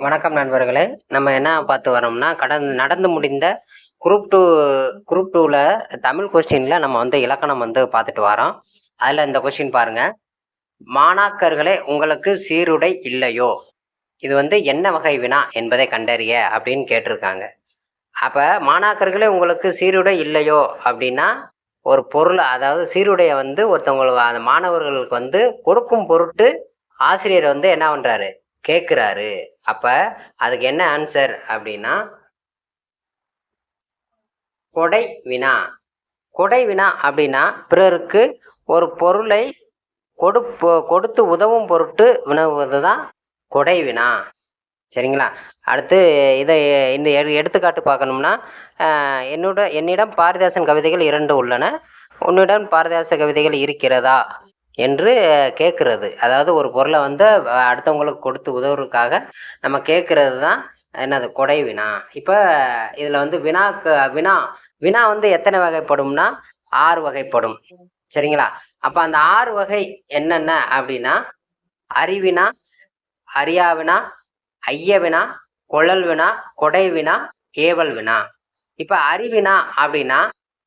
வணக்கம் நண்பர்களே. நம்ம என்ன பார்த்து வரோம்னா கடந்து நடந்து முடிந்த குரூப் டூ குரூப் டூவில் தமிழ் கொஸ்டினில் நம்ம வந்து இலக்கணம் வந்து பார்த்துட்டு வரோம் அதில் இந்த கொஸ்டின் பாருங்கள் மாணாக்கர்களே உங்களுக்கு சீருடை இல்லையோ? இது வந்து என்ன வகை வினா என்பதை கண்டறிய அப்படின்னு கேட்டிருக்காங்க. அப்போ மாணாக்கர்களே உங்களுக்கு சீருடை இல்லையோ? அப்படின்னா ஒரு பொருள் அதாவது சீருடையை வந்து ஒருத்தவங்களுக்கு அந்த மாணவர்களுக்கு வந்து கொடுக்கும் பொருட்டு ஆசிரியர் வந்து என்ன பண்ணுறாரு கேட்குறாரு அப்போ அதுக்கு என்ன ஆன்சர் அப்படின்னா கொடை வினா. கொடை வினா அப்படின்னா பிறருக்கு ஒரு பொருளை கொடுப்பு கொடுத்து உதவும் பொருட்டு வினவுவது தான் கொடை வினா. சரிங்களா? அடுத்து இதை இந்த எடு எடுத்துக்காட்டு பார்க்கணும்னா என்னோட என்னிடம் பாரதிதாசன் கவிதைகள் இரண்டு உள்ளன. உன்னிடம் பாரதிதாச கவிதைகள் இருக்கிறதா? என்று கேட்குறது. அதாவது ஒரு பொருளை வந்து அடுத்தவங்களுக்கு கொடுத்து உதவுறதுக்காக நம்ம கேட்குறது தான் என்னது கொடை வினா. இப்போ இதில் வந்து வினாக்கு வினா வினா வந்து எத்தனை வகைப்படும்னா ஆறு வகைப்படும். சரிங்களா? அப்போ அந்த ஆறு வகை என்னென்ன அப்படின்னா அறிவினா அறியாவினா ஐயவினா குழல் வினா கொடை வினா ஏவல் வினா இப்போ அறிவினா அப்படின்னா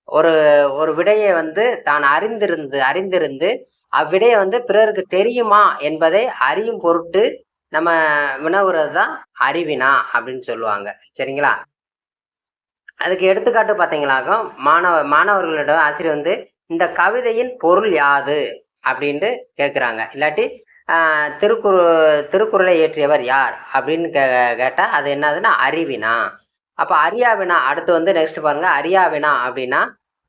ஒரு ஒரு விடையை வந்து தான் அறிந்திருந்து அறிந்திருந்து அவ்விடையை வந்து பிறருக்கு தெரியுமா என்பதை அறியும் பொருட்டு நம்ம வினவுறது தான் அறிவினா அப்படின்னு சொல்லுவாங்க. சரிங்களா? அதுக்கு எடுத்துக்காட்டு பார்த்தீங்களாக்க மாணவ மாணவர்களிடம் ஆசிரியர் வந்து இந்த கவிதையின் பொருள் யாது? அப்படின்ட்டு கேட்குறாங்க இல்லாட்டி திருக்குறு திருக்குறளை இயற்றியவர் யார்? அப்படின்னு கே கேட்டால் அது என்னதுன்னா அறிவினா. அப்போ அறியாவினா அடுத்து வந்து நெக்ஸ்ட் பாருங்க அறியாவினா அப்படின்னா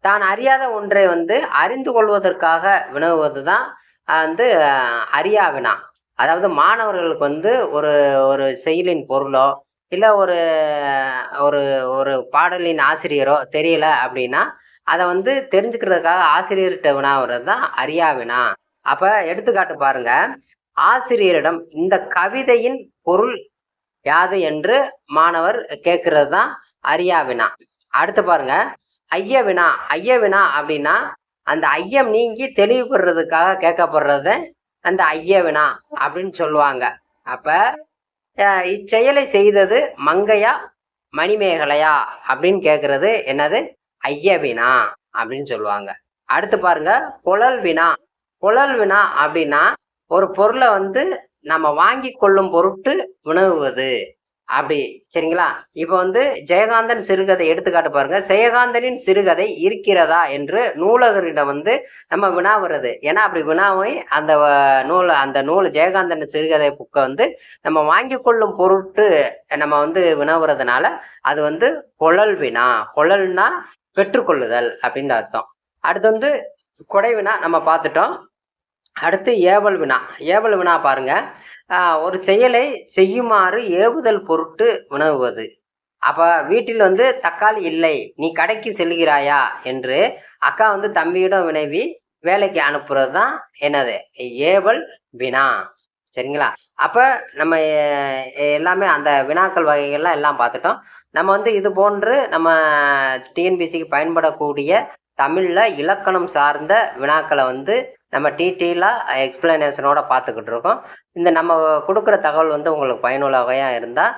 தான் அறியாத ஒன்றை வந்து அறிந்து கொள்வதற்காக வினவுவது தான் வந்து ஆஹ், அறியாவினா அதாவது மாணவர்களுக்கு வந்து ஒரு ஒரு செயலின் பொருளோ இல்லை ஒரு ஒரு ஒரு பாடலின் ஆசிரியரோ தெரியல அப்படின்னா அதை வந்து தெரிஞ்சுக்கிறதுக்காக ஆசிரியர்கிட்ட வினாவுறது தான் அறியா வினா. அப்போ எடுத்துக்காட்டு பாருங்க. ஆசிரியரிடம் இந்த கவிதையின் பொருள் யாது என்று மாணவர் கேட்கறது தான் அறியா வினா. அடுத்து பாருங்க. ஐயவினா ஐயவினா ஐய வினா அப்படின்னா அந்த ஐயம் நீங்கி தெளிவுபடுறதுக்காக கேட்கப்படுறது அந்த ஐய வினா அப்படின்னு சொல்லுவாங்க. அப்போ இச்செயலை செய்தது மங்கையா மணிமேகலையா அப்படின்னு கேட்கறது என்னது? ஐயவினா அப்படின்னு சொல்லுவாங்க. அடுத்து பாருங்க குழல் வினா குழல் வினா அப்படின்னா ஒரு பொருளை வந்து நம்ம வாங்கி கொள்ளும் பொருட்டு வினவுவது அப்படி சரிங்களா? இப்போ வந்து ஜெயகாந்தன் சிறுகதை எடுத்துக்காட்டு பாருங்க. ஜெயகாந்தனின் சிறுகதை இருக்கிறதா என்று நூலகரிடம் வந்து நம்ம வினாவுறது ஏன்னா அப்படி வினாவை அந்த நூல் அந்த நூல் ஜெயகாந்தன் சிறுகதை புக்கை வந்து நம்ம வாங்கி கொள்ளும் பொருட்டு நம்ம வந்து வினாவுறதுனால அது வந்து குழல் வினா. குழல்னா பெற்றுக்கொள்ளுதல் அப்படின்னு அர்த்தம். அடுத்து வந்து கொடை வினா நம்ம பார்த்துட்டோம். அடுத்து ஏவல் வினா. ஏவல் வினா பாருங்க. ஒரு செயலை செய்யுமாறு ஏவுதல் பொருட்டு வினவுவது அப்போ வீட்டில் வந்து தக்காளி இல்லை நீ கடைக்கு செல்கிறாயா என்று அக்கா வந்து தம்பியிடம் வினவி வேலைக்கு அனுப்புறது தான் என்னது? ஏவல் வினா. சரிங்களா? அப்போ நம்ம எல்லாமே அந்த வினாக்கள் வகைகள்லாம் எல்லாம் பார்த்துட்டோம். நம்ம வந்து இது போன்று நம்ம டிஎன்பிசிக்கு பயன்படக்கூடிய தமிழில் இலக்கணம் சார்ந்த வினாக்களை வந்து நம்ம டீட்டெயிலாக எக்ஸ்பிளனேஷனோட பார்த்துக்கிட்டு இருக்கோம் இந்த நம்ம கொடுக்குற தகவல் வந்து உங்களுக்கு பயனுள்ள வகையாக இருந்தால்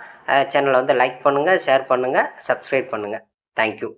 சேனலை வந்து லைக் பண்ணுங்கள் ஷேர் பண்ணுங்கள் சப்ஸ்கிரைப் பண்ணுங்கள் தேங்க்யூ